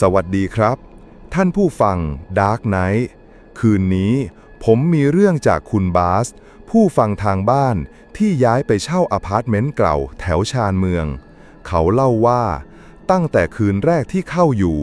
สวัสดีครับ ท่านผู้ฟัง Dark Night คืนนี้ผมมีเรื่องจากคุณบาส ผู้ฟังทางบ้านที่ย้ายไปเช่าอพาร์ตเมนต์เก่าแถวชานเมือง เขาเล่าว่า ตั้งแต่คืนแรกที่เข้าอยู่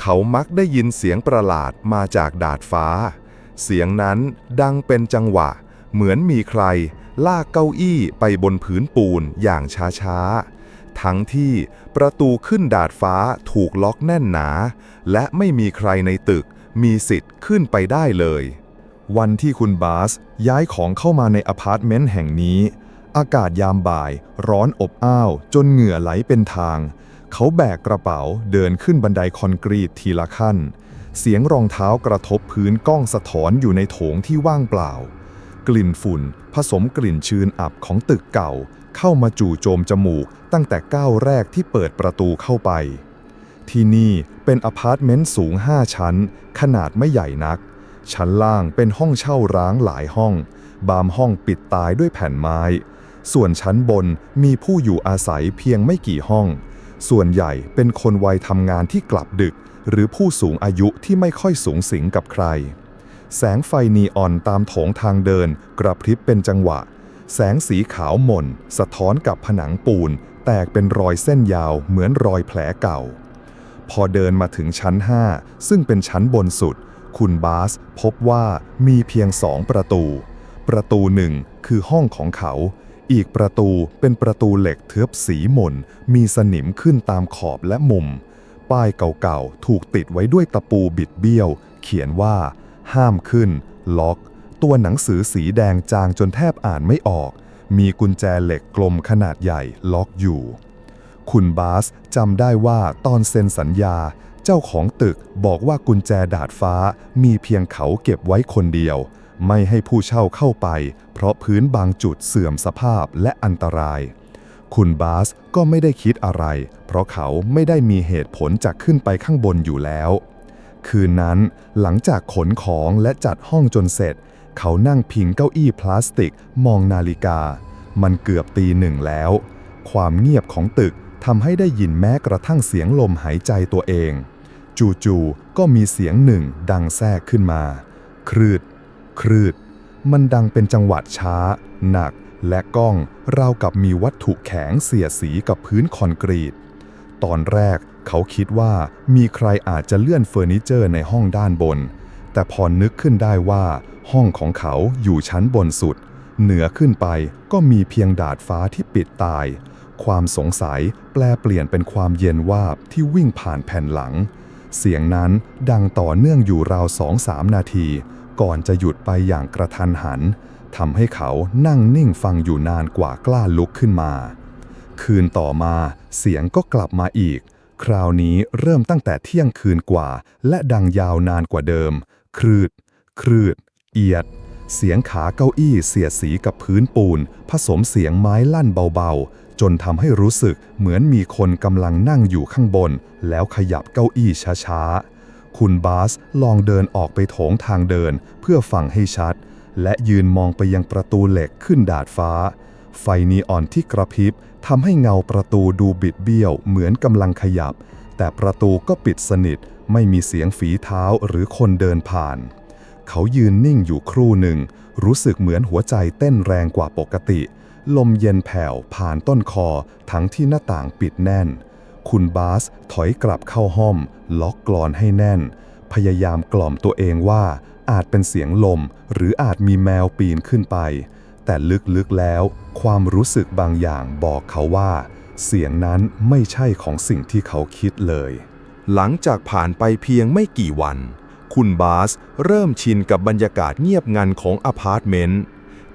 เขามักได้ยินเสียงประหลาดมาจากดาดฟ้า เสียงนั้นดังเป็นจังหวะ เหมือนมีใคร ลากเก้าอี้ไปบนผืนปูนอย่างช้าๆ ทั้งที่ประตูขึ้นดาดฟ้าถูกล็อกแน่นหนา และไม่มีใครในตึกมีสิทธิ์ขึ้นไปได้เลย วันที่คุณบาสย้ายของเข้ามาในอพาร์ตเมนต์แห่งนี้ อากาศยามบ่าย ร้อนอบอ้าว จนเหงื่อไหลเป็นทาง เขาแบกกระเป๋าเดินขึ้นบันไดคอนกรีตทีละขั้น เสียงรองเท้ากระทบพื้นก้องสะท้อนอยู่ในโถงที่ว่างเปล่า ลิ่นฝุ่น ผสมกลิ่นชื้นอับของตึกเก่า เข้ามาจู่โจมจมูกตั้งแต่ก้าวแรกที่เปิดประตูเข้าไป ที่นี่เป็นอพาร์ตเมนต์สูง 5 ชั้น ขนาดไม่ใหญ่นัก ชั้นล่างเป็นห้องเช่าร้างหลายห้อง บางห้องปิดตายด้วยแผ่นไม้ ส่วนชั้นบนมีผู้อยู่อาศัยเพียงไม่กี่ห้อง ส่วนใหญ่เป็นคนวัยทำงานที่กลับดึก หรือผู้สูงอายุที่ไม่ค่อยสูงสิงกับใคร แสงไฟนีออนตามโถงทางเดิน กระพริบเป็นจังหวะ แสงสีขาวหม่น สะท้อนกับผนังปูน แตกเป็นรอยเส้นยาวเหมือนรอยแผลเก่า พอเดินมาถึงชั้น 5 ซึ่งเป็นชั้นบนสุด คุณบาสพบว่ามีเพียงสองประตู ประตูหนึ่งคือห้องของเขา อีกประตูเป็นประตูเหล็กเทือบสีหม่น มีสนิมขึ้นตามขอบและมุม ป้ายเก่าๆ ถูกติดไว้ด้วยตะปูบิดเบี้ยว เขียนว่า ห้ามขึ้น ล็อก ตัวหนังสือสีแดงจางจนแทบอ่านไม่ออก มีกุญแจเหล็กกลมขนาดใหญ่ล็อกอยู่ คุณบาสจำได้ว่าตอนเซ็นสัญญา เจ้าของตึกบอกว่ากุญแจดาดฟ้ามีเพียงเขาเก็บไว้คนเดียว ไม่ให้ผู้เช่าเข้าไป เพราะพื้นบางจุดเสื่อมสภาพและอันตรายคุณบาสก็ไม่ได้คิดอะไร เพราะเขาไม่ได้มีเหตุผลจะขึ้นไปข้างบนอยู่แล้ว คืนนั้นหลังจากขนของและจัดห้องจนเสร็จ เขานั่งพิงเก้าอี้พลาสติกมองนาฬิกา มันเกือบตีหนึ่งแล้ว ความเงียบของตึกทำให้ได้ยินแม้กระทั่งเสียงลมหายใจตัวเอง จู่ๆก็มีเสียงหนึ่งดังแทรกขึ้นมา ครืด ครืด มันดังเป็นจังหวะช้า หนัก และก้องราวกับมีวัตถุแข็งเสียสีกับพื้นคอนกรีต ตอนแรก เขาคิดว่ามีใครอาจจะเลื่อนเฟอร์นิเจอร์ในห้องด้านบน แต่พอนึกขึ้นได้ว่า ห้องของเขาอยู่ชั้นบนสุด เหนือขึ้นไปก็มีเพียงดาดฟ้าที่ปิดตาย ความสงสัยแปลเปลี่ยนเป็นความเย็นวาบที่วิ่งผ่านแผ่นหลัง เสียงนั้นดังต่อเนื่องอยู่ราวสองสามนาที ก่อนจะหยุดไปอย่างกระทันหันทำให้เขานั่งนิ่งฟังอยู่นานกว่ากล้าลุกขึ้นมา คืนต่อมาเสียงก็กลับมาอีก คราวนี้เริ่มตั้งแต่เที่ยงคืนกว่า และดังยาวนานกว่าเดิม ครืด ครืด เอียด เสียงขาเก้าอี้เสียดสีกับพื้นปูน ผสมเสียงไม้ลั่นเบาๆ จนทำให้รู้สึกเหมือนมีคนกำลังนั่งอยู่ข้างบน แล้วขยับเก้าอี้ช้าๆ คุณบาสลองเดินออกไปโถงทางเดินเพื่อฟังให้ชัด และยืนมองไปยังประตูเหล็กขึ้นดาดฟ้า ไฟนีออนที่กระพริบทำให้เงาประตูดูบิดเบี้ยวเหมือนกำลังขยับ แต่ประตูก็ปิดสนิท ไม่มีเสียงฝีเท้าหรือคนเดินผ่าน เขายืนนิ่งอยู่ครู่หนึ่ง รู้สึกเหมือนหัวใจเต้นแรงกว่าปกติ ลมเย็นแผ่วผ่านต้นคอ ทั้งที่หน้าต่างปิดแน่น คุณบาสถอยกลับเข้าห้องล็อกกลอนให้แน่น พยายามกล่อมตัวเองว่าอาจเป็นเสียงลม หรืออาจมีแมวปีนขึ้นไป แต่ลึกๆแล้ว ความรู้สึกบางอย่างบอกเขาว่า เสียงนั้นไม่ใช่ของสิ่งที่เขาคิดเลย หลังจากผ่านไปเพียงไม่กี่วัน คุณบาสเริ่มชินกับบรรยากาศเงียบงันของอพาร์ตเมนต์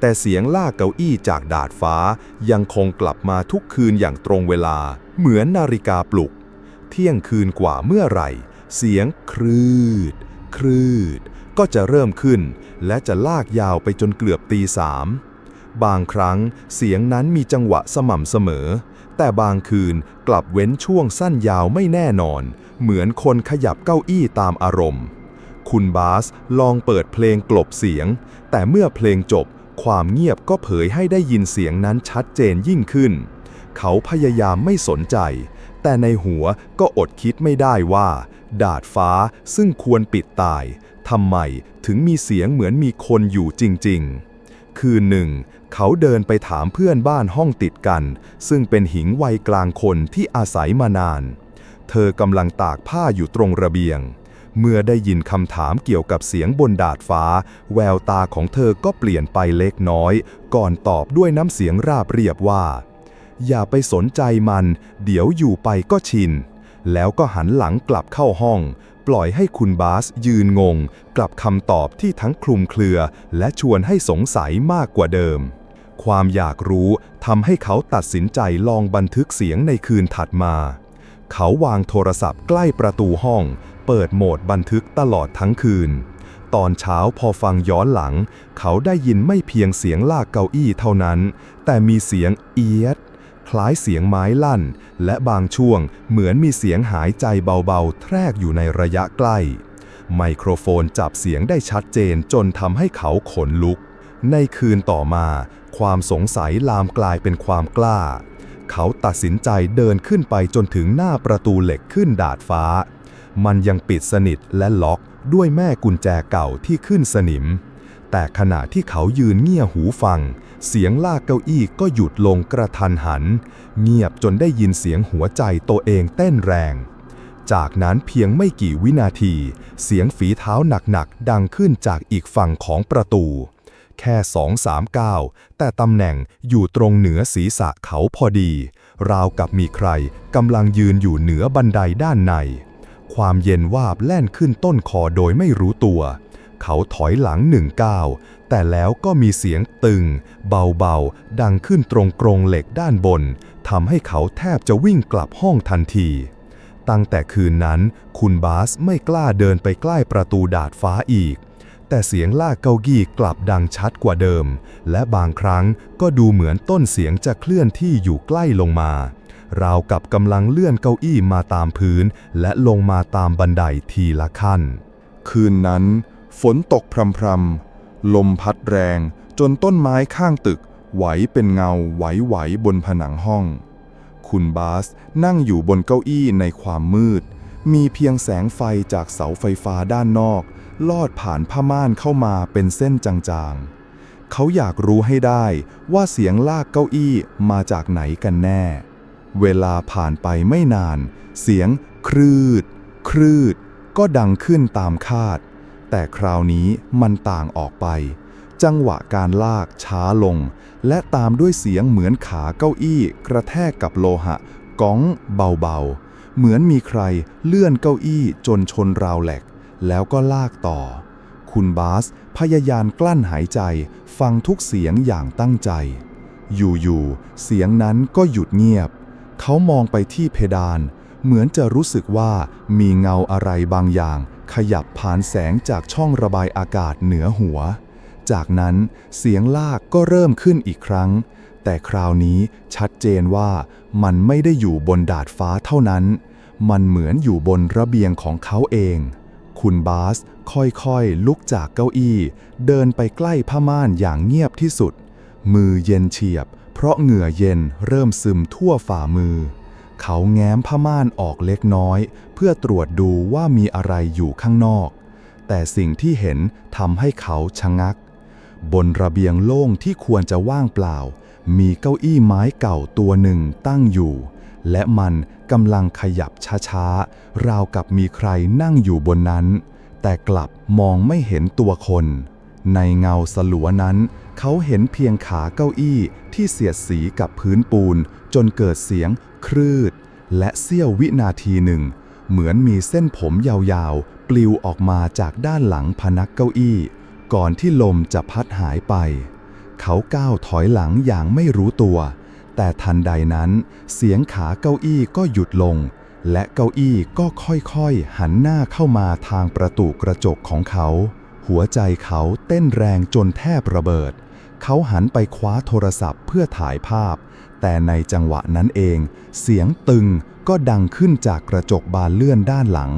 แต่เสียงลากเก้าอี้จากดาดฟ้ายังคงกลับมาทุกคืนอย่างตรงเวลา เหมือนนาฬิกาปลุก เที่ยงคืนกว่าเมื่อไหร่ เสียงครืด ครืด ก็จะเริ่มขึ้น และจะลากยาวไปจนเกือบตีสาม บางครั้งเสียงนั้นมีจังหวะสม่ำเสมอ แต่บางคืนกลับเว้นช่วงสั้นยาวไม่แน่นอน เหมือนคนขยับเก้าอี้ตามอารมณ์ คุณบาสลองเปิดเพลงกลบเสียง แต่เมื่อเพลงจบ ความเงียบก็เผยให้ได้ยินเสียงนั้นชัดเจนยิ่งขึ้น เขาพยายามไม่สนใจ แต่ในหัวก็อดคิดไม่ได้ว่า ดาดฟ้าซึ่งควรปิดตายทำไมถึงมีเสียงเหมือนมีคนอยู่จริง ๆ คืนหนึ่ง เขาเดินไปถามเพื่อนบ้านห้องติดกัน ซึ่งเป็นหญิงวัยกลางคนที่อาศัยมานาน เธอกำลังตากผ้าอยู่ตรงระเบียง เมื่อได้ยินคำถามเกี่ยวกับเสียงบนดาดฟ้า แววตาของเธอก็เปลี่ยนไปเล็กน้อย ก่อนตอบด้วยน้ำเสียงราบเรียบว่า อย่าไปสนใจมัน เดี๋ยวอยู่ไปก็ชิน แล้วก็หันหลังกลับเข้าห้อง ปล่อยให้คุณบาสยืนงง กลับคำตอบที่ทั้งคลุมเครือ และชวนให้สงสัยมากกว่าเดิม ความอยากรู้ทำให้เขาตัดสินใจลองบันทึกเสียงในคืนถัดมา เขาวางโทรศัพท์ใกล้ประตูห้อง เปิดโหมดบันทึกตลอดทั้งคืน ตอนเช้าพอฟังย้อนหลัง เขาได้ยินไม่เพียงเสียงลากเก้าอี้เท่านั้น แต่มีเสียงเอียด คล้ายเสียงไม้ลั่น และบางช่วงเหมือนมีเสียงหายใจเบาๆ แทรกอยู่ในระยะใกล้ ไมโครโฟนจับเสียงได้ชัดเจนจนทำให้เขาขนลุก ในคืนต่อมา ความสงสัยลามกลายเป็นความกล้า เขาตัดสินใจเดินขึ้นไปจนถึงหน้าประตูเหล็กขึ้นดาดฟ้า มันยังปิดสนิทและล็อกด้วยแม่กุญแจเก่าที่ขึ้นสนิม แต่ขณะที่เขายืนเงี่ยหูฟัง เสียงลากเก้าอี้ก็หยุดลงกระทันหัน เงียบจนได้ยินเสียงหัวใจตัวเองเต้นแรง จากนั้นเพียงไม่กี่วินาที เสียงฝีเท้าหนักๆดังขึ้นจากอีกฝั่งของประตู แค่สองสามก้าวแต่ตำแหน่งอยู่ตรงเหนือศีรษะเขาพอดี ราวกับมีใครกำลังยืนอยู่เหนือบันไดด้านใน ความเย็นวาบแล่นขึ้นต้นคอโดยไม่รู้ตัว เขาถอยหลังหนึ่งก้าวแต่แล้วก็มีเสียงตึง เบาๆ ดังขึ้นตรงกรงเหล็กด้านบนทำให้เขาแทบจะวิ่งกลับห้องทันทีตั้งแต่คืนนั้น คุณบาสไม่กล้าเดินไปใกล้ประตูดาดฟ้าอีก แต่เสียงลากเก้าอี้กลับดังชัดกว่าเดิม และบางครั้งก็ดูเหมือนต้นเสียงจะเคลื่อนที่อยู่ใกล้ลงมาราวกับกำลังเลื่อนเก้าอี้มาตามพื้น และลงมาตามบันไดทีละขั้น คืนนั้น ฝนตกพรำๆ ลมพัดแรง จนต้นไม้ข้างตึก ไหวเป็นเงาไหวๆบนผนังห้อง คุณบาสนั่งอยู่บนเก้าอี้ในความมืด มีเพียงแสงไฟจากเสาไฟฟ้าด้านนอก ลอดผ่านผ้าม่านเข้ามาเป็นเส้นจางๆ เขาอยากรู้ให้ได้ว่าเสียงลากเก้าอี้มาจากไหนกันแน่ เวลาผ่านไปไม่นาน เสียงครืด ครืด ก็ดังขึ้นตามคาด แต่คราวนี้มันต่างออกไป จังหวะการลากช้าลง และตามด้วยเสียงเหมือนขาเก้าอี้ กระแทกกับโลหะก้องเบาๆ เหมือนมีใครเลื่อนเก้าอี้จนชนราวแหลก แล้วก็ลากต่อ คุณบาสพยายามกลั้นหายใจ ฟังทุกเสียงอย่างตั้งใจ อยู่ๆ เสียงนั้นก็หยุดเงียบ เขามองไปที่เพดาน เหมือนจะรู้สึกว่ามีเงาอะไรบางอย่าง ขยับผ่านแสงจากช่องระบายอากาศเหนือหัว จากนั้นเสียงลากก็เริ่มขึ้นอีกครั้ง แต่คราวนี้ชัดเจนว่ามันไม่ได้อยู่บนดาดฟ้าเท่านั้น มันเหมือนอยู่บนระเบียงของเขาเอง คุณบาสค่อยๆลุกจากเก้าอี้ เดินไปใกล้ผ้าม่านอย่างเงียบที่สุด มือเย็นเฉียบ เพราะเหงื่อเย็นเริ่มซึมทั่วฝ่ามือ เขาแง้มผ้าม่านออกเล็กน้อย เพื่อตรวจดูว่ามีอะไรอยู่ข้างนอก แต่สิ่งที่เห็นทำให้เขาชะงัก บนระเบียงโล่งที่ควรจะว่างเปล่า มีเก้าอี้ไม้เก่าตัวหนึ่งตั้งอยู่ และมันกำลังขยับช้าๆ ราวกับมีใครนั่งอยู่บนนั้น แต่กลับมองไม่เห็นตัวคน ในเงาสลัวนั้น เขาเห็นเพียงขาเก้าอี้ที่เสียดสีกับพื้นปูน จนเกิดเสียงครืด และเสี้ยววินาทีหนึ่ง เหมือนมีเส้นผมยาวๆ ปลิวออกมาจากด้านหลังพนักเก้าอี้ ก่อนที่ลมจะพัดหายไป เขาก้าวถอยหลังอย่างไม่รู้ตัว แต่ทันใดนั้น เสียงขาเก้าอี้ก็หยุดลง และเก้าอี้ก็ค่อยๆ หันหน้าเข้ามาทางประตูกระจกของเขา หัวใจเขาเต้นแรงจนแทบระเบิด เขาหันไปคว้าโทรศัพท์เพื่อถ่ายภาพ แต่ในจังหวะนั้นเอง เสียงตึงก็ดังขึ้นจากกระจกบานเลื่อนด้านหลัง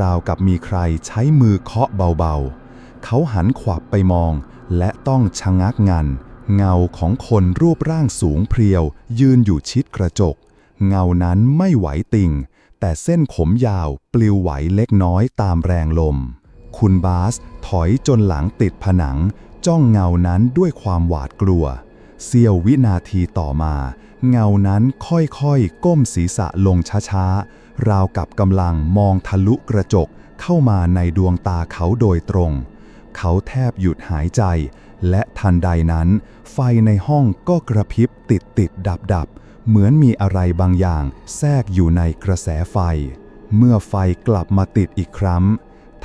ราวกับมีใครใช้มือเคาะเบาๆ เขาหันขวับไปมอง และต้องชะงักงัน เงาของคนรูปร่างสูงเพรียว ยืนอยู่ชิดกระจก เงานั้นไม่ไหวติ่ง แต่เส้นขมยาวปลิวไหวเล็กน้อยตามแรงลม คุณบาสถอยจนหลังติดผนัง จ้องเงานั้นด้วยความหวาดกลัว เสี้ยววินาทีต่อมา เงานั้นค่อยๆ ก้มศีรษะลงช้าๆ ราวกับกำลังมองทะลุกระจกเข้ามาในดวงตาเขาโดยตรง เขาแทบหยุดหายใจ และทันใดนั้น ไฟในห้องก็กระพริบติดติดดับดับเหมือนมีอะไรบางอย่างแทรกอยู่ในกระแสไฟ เมื่อไฟกลับมาติดอีกครั้ง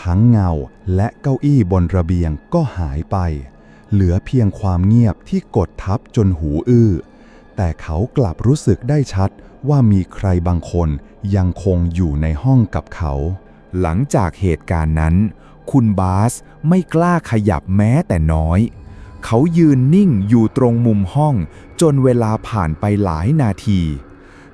ทั้งเงาและเก้าอี้บนระเบียงก็หายไป เหลือเพียงความเงียบที่กดทับจนหูอื้อ แต่เขากลับรู้สึกได้ชัดว่ามีใครบางคนยังคงอยู่ในห้องกับเขา หลังจากเหตุการณ์นั้น คุณบาสไม่กล้าขยับแม้แต่น้อย เขายืนนิ่งอยู่ตรงมุมห้องจนเวลาผ่านไปหลายนาที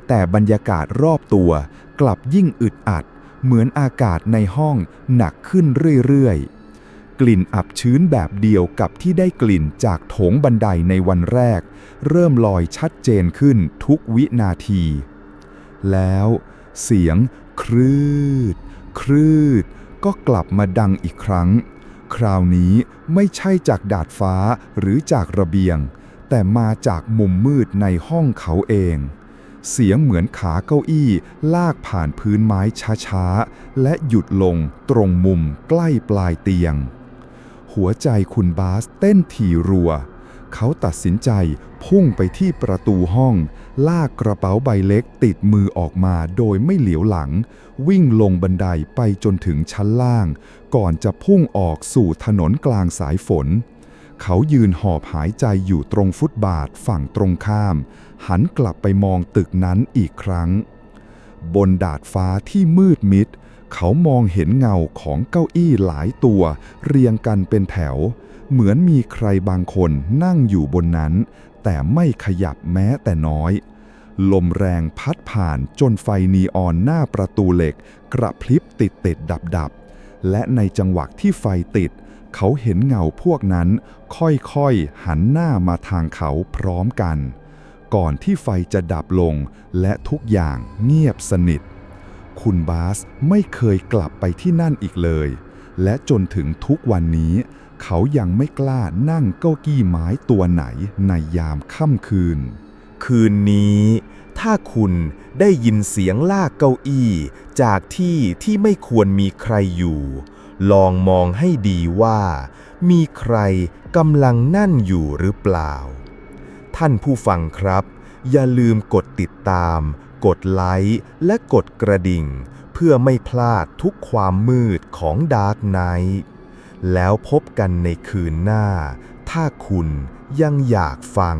แต่บรรยากาศรอบตัวกลับยิ่งอึดอัด เหมือนอากาศในห้องหนักขึ้นเรื่อยๆ กลิ่นอับชื้นแบบเดียวกับที่ได้กลิ่นจากโถงบันไดในวันแรก เริ่มลอยชัดเจนขึ้นทุกวินาที แล้วเสียงครืด ครืด ก็กลับมาดังอีกครั้ง คราวนี้ไม่ใช่จากดาดฟ้าหรือจากระเบียง แต่มาจากมุมมืดในห้องเขาเอง เสียงเหมือนขาเก้าอี้ลากผ่านพื้นไม้ช้าๆ และหยุดลงตรงมุมใกล้ปลายเตียง หัวใจคุณบาสเต้นถี่รัว เขาตัดสินใจพุ่งไปที่ประตูห้อง ลากกระเป๋าใบเล็กติดมือออกมาโดยไม่เหลียวหลัง วิ่งลงบันไดไปจนถึงชั้นล่าง ก่อนจะพุ่งออกสู่ถนนกลางสายฝน เขายืนหอบหายใจอยู่ตรงฟุตบาทฝั่งตรงข้าม หันกลับไปมองตึกนั้นอีกครั้ง บนดาดฟ้าที่มืดมิด เขามองเห็นเงาของเก้าอี้หลายตัว เรียงกันเป็นแถว เหมือนมีใครบางคนนั่งอยู่บนนั้น แต่ไม่ขยับแม้แต่น้อย ลมแรงพัดผ่านจนไฟนีออนหน้าประตูเหล็ก กระพริบติดติดดับดับและในจังหวะที่ไฟติด เขาเห็นเงาพวกนั้น ค่อยๆหันหน้ามาทางเขาพร้อมกัน ก่อนที่ไฟจะดับลง และทุกอย่างเงียบสนิท คุณบาสไม่เคยกลับไปที่นั่นอีกเลย และจนถึงทุกวันนี้ เขายังไม่กล้านั่งเก้าอี้ไม้ตัวไหนในยามค่ำคืน คืนนี้ ถ้าคุณได้ยินเสียงลากเก้าอี้ จากที่ที่ไม่ควรมีใครอยู่ ลองมองให้ดีว่า มีใครกำลังนั่นอยู่หรือเปล่า ท่านผู้ฟังครับ อย่าลืมกดติดตาม กดไลค์และกดกระดิ่ง เพื่อไม่พลาดทุกความมืดของดาร์กไนท์แล้วพบกันในคืนหน้า ถ้าคุณยังอยากฟัง